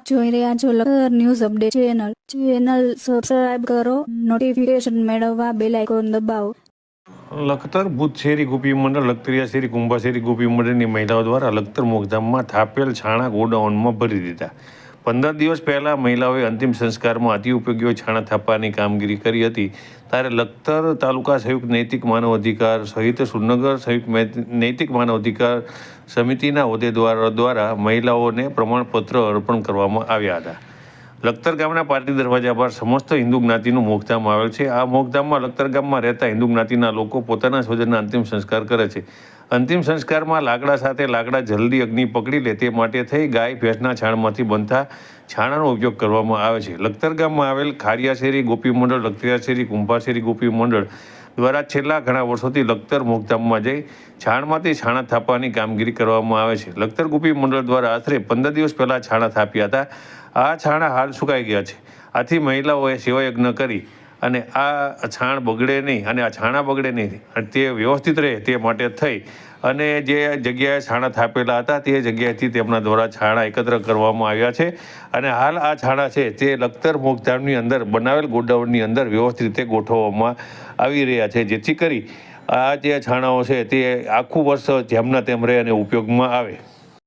આપ જોઈ રહ્યા છો લખર news update channel. Channel subscribe કરો નોટિફિકેશન મેળવવા બેલ આઇકોન દબાવો. લખતર ભૂત શેરી ગોપી મંડળ લખતરિયા શેરી કુંભા શેરી ગોપી મંડળની મહિલાઓ દ્વારા લખતર મોગધામમાં થાપેલ છાણા ગોડાઉનમાં ભરી દીધા. પંદર દિવસ પહેલાં મહિલાઓએ અંતિમ સંસ્કારમાં અતિ ઉપયોગીઓ છાણા થાપવાની કામગીરી કરી હતી. ત્યારે લખતર તાલુકા સંયુક્ત નૈતિક માનવ અધિકાર સહિત સુરનગર સંયુક્ત નૈતિક માનવ અધિકાર સમિતિના હોદ્દેદારો દ્વારા મહિલાઓને પ્રમાણપત્ર અર્પણ કરવામાં આવ્યા હતા. લખતર ગામના પાર્ટી દરવાજા પર સમસ્ત હિન્દુ જ્ઞાતિનું મોગધામ આવેલ છે. આ મોગધામમાં લખતર ગામમાં રહેતા હિન્દુ જ્ઞાતિના લોકો પોતાના સ્વજનના અંતિમ સંસ્કાર કરે છે. અંતિમ સંસ્કારમાં લાકડા સાથે લાકડા જલ્દી અગ્નિ પકડી લે તે માટે થઈ ગાય ભેંસના છાણમાંથી બનતા છાણાનો ઉપયોગ કરવામાં આવે છે. લખતર ગામમાં આવેલ ખારિયાશેરી ગોપી મંડળ લખતરિયાશેરી શેરી કુંભા શેરી ગોપી મંડળ દ્વારા છેલ્લા ઘણા વર્ષોથી લખતર મોગધામમાં જઈ છાણમાંથી છાણા થાપવાની કામગીરી કરવામાં આવે છે. લખતર ગુપી મંડળ દ્વારા આશરે પંદર દિવસ પહેલાં છાણા થાપ્યા હતા. આ છાણા હાલ સુકાઈ ગયા છે. આથી મહિલાઓએ સેવાયજ્ઞ કરી અને આ છાણ બગડે નહીં અને આ છાણા બગડે નહીં તે વ્યવસ્થિત રહે તે માટે થઈ અને જે જગ્યાએ છાણા થાપેલા હતા તે જગ્યાએથી તેમના દ્વારા છાણા એકત્ર કરવામાં આવ્યા છે. અને હાલ આ છાણા છે તે લખતર મોગધામની અંદર બનાવેલ ગોડાઉનની અંદર વ્યવસ્થિત રીતે ગોઠવવામાં આવી રહ્યા છે. જેથી કરી આ જે છાણાઓ છે તે આખું વર્ષ જેમના તેમ રહે અને ઉપયોગમાં આવે.